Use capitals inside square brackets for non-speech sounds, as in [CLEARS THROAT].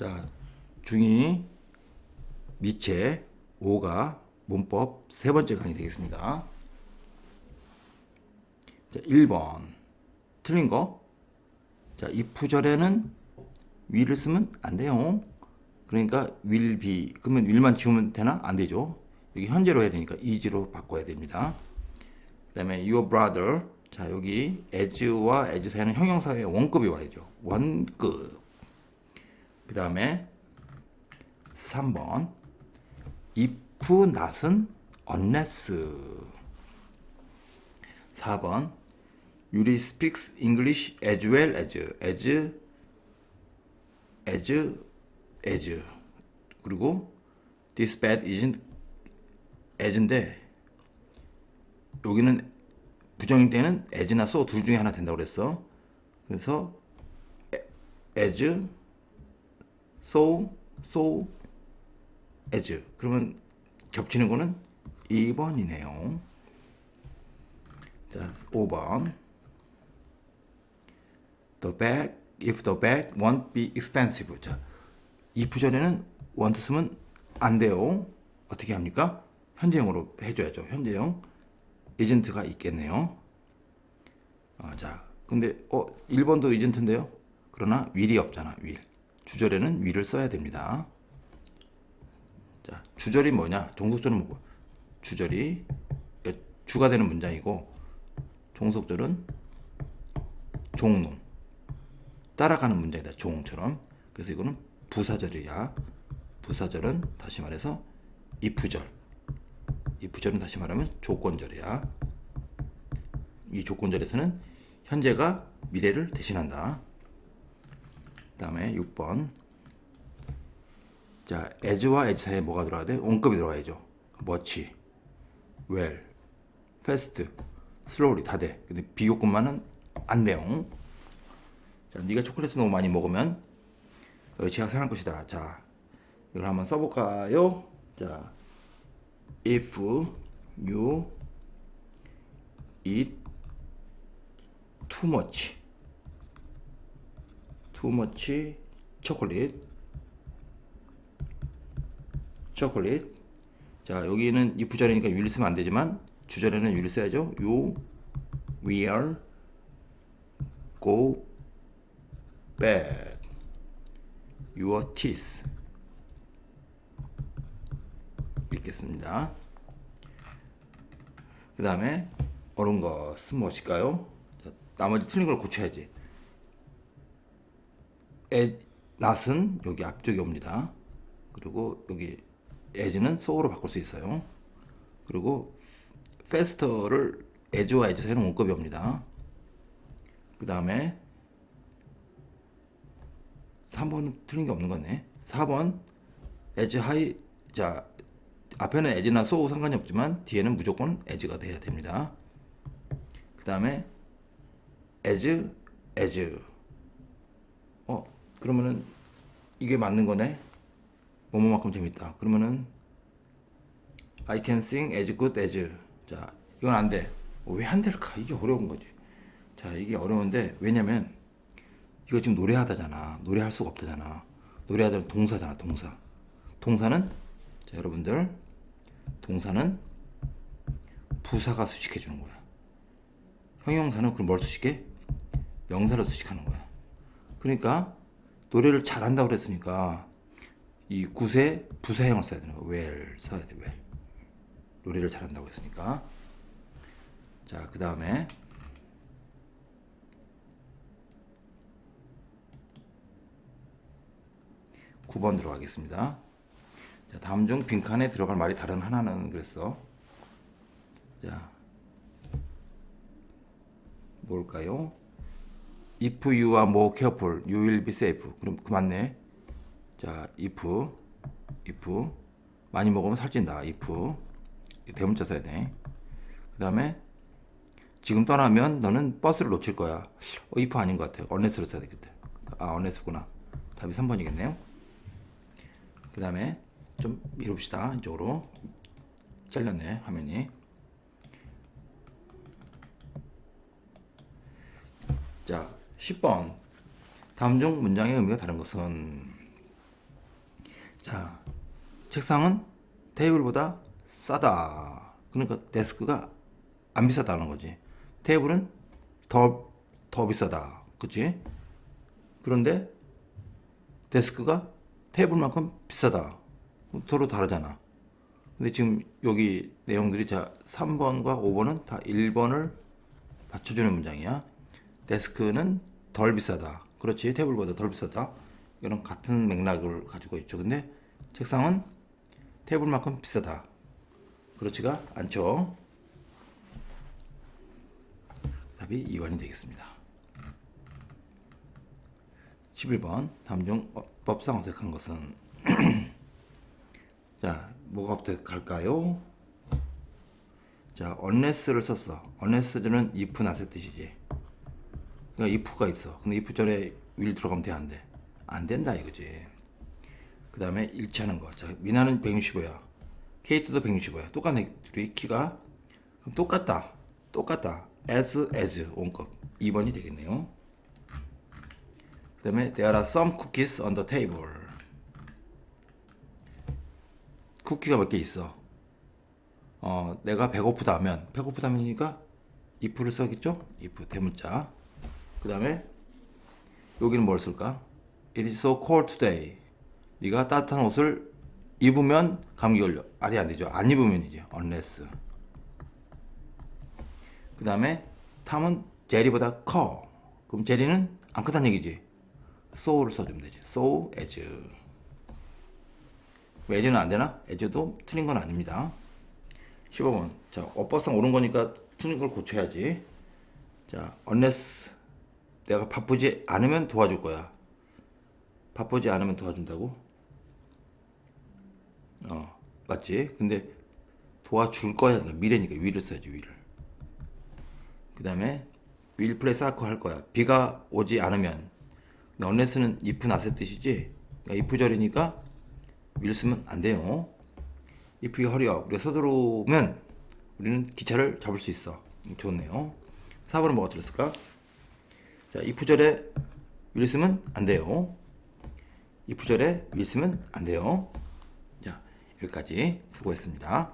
자, 중이 미체 5가 문법 세 번째 강의 되겠습니다. 자, 1번. 틀린 거. 자, 이프절에는 will을 쓰면 안 돼요. 그러니까 will be. 그러면 will만 지우면 되나? 안 되죠. 여기 현재로 해야 되니까 is로 바꿔야 됩니다. 그 다음에 your brother. 자, 여기 as와 as 사이는 형용사의 원급이 와야죠. 원급. 그 다음에 3번. if not은 unless. 4번. Yuri speaks English as well as as as as 그리고 this bed isn't as인데 여기는 부정일 때는 as나 so 둘 중에 하나 된다고 그랬어. 그래서 as so so as 그러면 겹치는 거는 2번이네요. 자, 5번. The bag, if the bag won't be expensive. 자, if 전에는 want 쓰면 안 돼요. 어떻게 합니까? 현재형으로 해줘야죠. 현재형. 에이전트가 있겠네요. 아, 자, 근데 어 1번도 에이전트인데요. 그러나 will이 없잖아. will. 주절에는 will을 써야 됩니다. 자, 주절이 뭐냐? 종속절은 뭐고? 주절이 주가 되는 문장이고 종속절은 종놈 따라가는 문장이다. 종처럼. 그래서 이거는 부사절이야. 부사절은 다시 말해서 이프절. 이프절은 다시 말하면 조건절이야. 이 조건절에서는 현재가 미래를 대신한다. 그다음에 6번. 자, as와 as 사이에 뭐가 들어가야 돼? 원급이 들어가야죠. much, well, fast, slowly 다 돼. 근데 비교급만은 안 돼요. 자, 네가 초콜릿을 너무 많이 먹으면 너희 지각 상할 것이다. 자, 이걸 한번 써볼까요? 자, if you eat too much, much chocolate, chocolate. 자, 여기는 이 부절이니까 will 쓰면 안 되지만 주절에는 will 써야죠. You will go bad your teeth 읽겠습니다. 그 다음에 옳은 것은 무엇일까요? 자, 나머지 틀린 걸 고쳐야지. 에, 낫은 여기 앞쪽에 옵니다. 그리고 여기 as는 so로 바꿀 수 있어요. 그리고 faster를 as와 as 사이는 원급이 옵니다. 그 다음에 3번은 틀린 게 없는 거네. 4번 as high 자 앞에는 as나 so 상관이 없지만 뒤에는 무조건 as가 돼야 됩니다. 그 다음에 as 어 그러면은 이게 맞는 거네. 뭐뭐만큼 재밌다. 그러면은 I can sing as good as 자 이건 안 돼. 어, 왜안 될까? 이게 어려운 거지. 자 이게 어려운데 왜냐면 이거 지금 노래하다잖아. 노래할 수가 없다잖아. 노래하다는 동사잖아, 동사. 동사는 자, 여러분들 동사는 부사가 수식해 주는 거야. 형용사는 그럼 뭘 수식해? 명사를 수식하는 거야. 그러니까 노래를 잘한다고 그랬으니까 이 구세 부사형을 써야 되는 거야. well 써야 돼. well. 노래를 잘한다고 했으니까. 자, 그다음에 9번 들어가겠습니다. 자, 다음 중 빈칸에 들어갈 말이 다른 하나는 그랬어. 자, 뭘까요? If you are more careful, you will be safe. 그럼 그 맞네. 자, if, if 많이 먹으면 살찐다. if 대문자 써야 돼. 그 다음에 지금 떠나면 너는 버스를 놓칠 거야. 어, if 아닌 것 같아. unless를 써야 되겠다. 아, unless구나. 답이 3번이겠네요. 그 다음에 좀 미룹시다 이쪽으로 잘렸네 화면이 자 10번 다음 중 문장의 의미가 다른 것은 자, 책상은 테이블보다 싸다. 그러니까 데스크가 안 비싸다는 거지. 테이블은 더, 더 비싸다. 그치? 그런데 데스크가 테이블만큼 비싸다. 서로 다르잖아. 근데 지금 여기 내용들이 자 3번과 5번은 다 1번을 받쳐주는 문장이야. 데스크는 덜 비싸다. 그렇지. 테이블보다 덜 비싸다. 이런 같은 맥락을 가지고 있죠. 근데 책상은 테이블만큼 비싸다. 그렇지가 않죠. 답이 2번이 되겠습니다. 11번 다음 중 법상 어색한 것은 [CLEARS THROAT] 자 뭐가 어색할까요? 자 unless를 썼어. unless는 if not의 뜻이지. 그러니까 if가 있어. 근데 if 전에 will 들어가면 돼 안 돼? 안 된다 이거지. 그 다음에 일치하는 거. 자 미나는 165야. 케이트도 165야. 똑같네 둘이 키가. 그럼 똑같다. 똑같다. as as 원급 2번이 되겠네요. 그 다음에 there are some cookies on the table. 쿠키가 몇 개 있어. 어, 내가 배고프다 하면 배고프다면이니까 if를 써겠죠? if 대문자. 그 다음에 여기는 뭘 쓸까? It is so cold today. 네가 따뜻한 옷을 입으면 감기 걸려. 말이 안 되죠. 안 입으면이죠. unless. 그 다음에 탐은 제리보다 커. 그럼 제리는 안 크다는 얘기지. so를 써주면 되지. so as. 왜 as는 안 되나? as도 틀린 건 아닙니다. 15번. 자, 어법상 옳은 거니까 틀린 걸 고쳐야지. 자, unless 내가 바쁘지 않으면 도와줄 거야. 바쁘지 않으면 도와준다고? 어, 맞지? 근데 도와줄 거야. 그러니까 미래니까 will을 써야지, will을. 그 다음에 will play soccer 할 거야. 비가 오지 않으면. unless는 if not의 뜻이지. 그러니까 if 절이니까 will 쓰면 안 돼요. if you hurry up. 우리가 서두르면 우리는 기차를 잡을 수 있어. 좋네요. 4번은 뭐가 들었을까? 자, if 절에 will 쓰면 안 돼요. if 절에 will 쓰면 안 돼요. 자, 여기까지 수고했습니다.